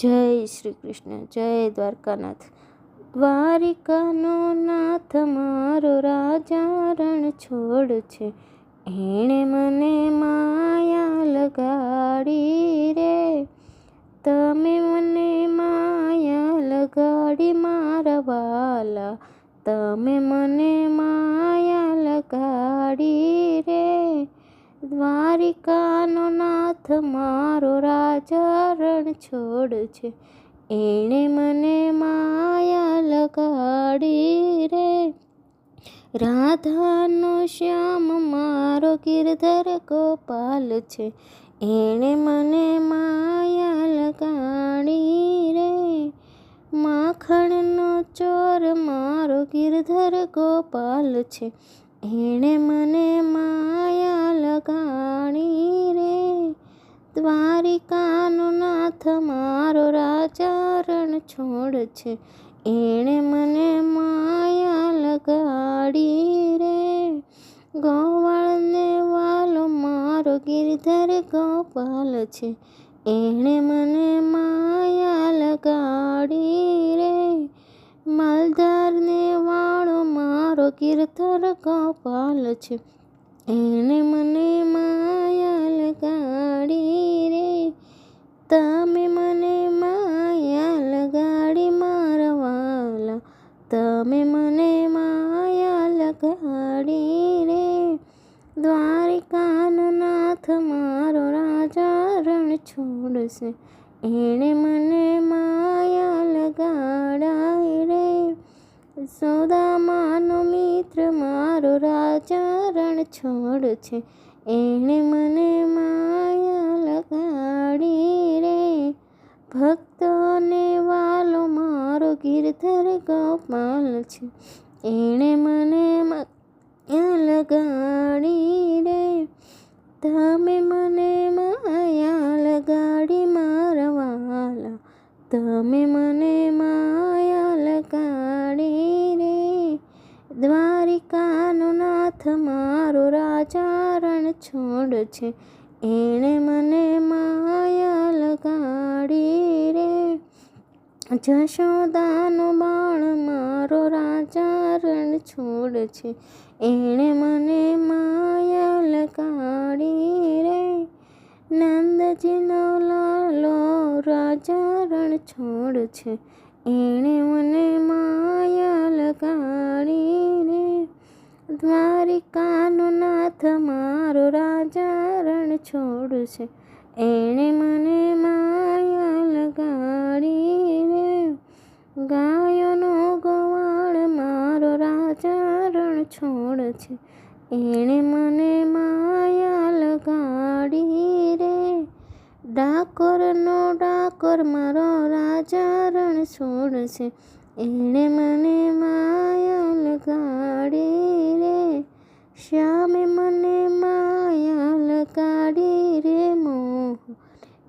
જય શ્રી કૃષ્ણ, જય દ્વારકાનાથ. દ્વારિકાનો નાથ મારો રાજા રણ છોડ છે. એણે મને માયા લગાડી રે. તમે મને માયા લગાડી મારા વાલા તમે મને માયા નાથ મારો રાજા રણ છોડ છે. એણે મને માયા લગાડી રે. રાધાનો શ્યામ મારો ગિરધર ગોપાલ છે. એણે મને માયા લગાડી રે. માખણનો ચોર મારો ગિરધર ગોપાલ છે. એણે મને માયા લગાડી રે. દ્વારિકાનો નાથ મારો રાજારણ છોડ છે એણે મને માયા લગાડી રે. ગોવાળને વાલો મારો ગિરધર ગોપાલ છે. એણે મને માયા લગાડી રે. માલધારને વાળો મારો ગિરધર ગોપાલ છે. એણે મને માયા લગાડી રે. તમે મને માયા લગાડી મારા વાલા તમે મને માયા લગાડી રે. દ્વારિકાનો નાથ મારો રાજા રણ છોડશે. એણે મને માયા લગાડાય રે. સોદામાનો મિત્ર, મારો રાજા રણ છોડ છે. એણે મને માયા લગાડી રે. ભક્તોને વાલો, મારો ગીરધર ગોપાલ છે. એણે મને માયા લગાડી રે. તમે મને માયા લગાડી મારા વાલા તમે મને દ્વારિકાનો નાથ મારો રાજા છોડ છે. એણે મને માયા લગાડી રે. જશોદાનો બાળ મારો રાજા રણ છોડ છે. એણે મને માયા લગાડી રે. નંદજીનો લાલો રાજા રણ છોડ છે. એણે મને દ્વારિકાનો નાથ મારો રાજા રણ છોડ છે એણે મને માયા લગાડી રે. ગાયોનો ગોવાળ મારો રાજા રણ છોડ છે એણે મને માયા લગાડી રે. ડાકોરનો ડાકોર મારો રાજા રણ છોડ છે એણે મને માયા લગાડી રે શ્યામે મને માયા લગાડી રે મોહ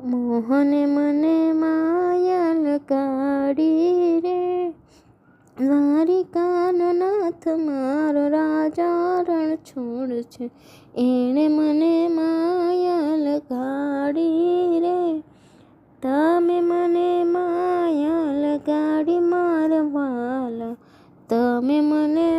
મોહને મને માયા લગાડી રે દ્વારિકાનો નાથ મારો રાજા રણ છોડ છે એણે 妈妈呢？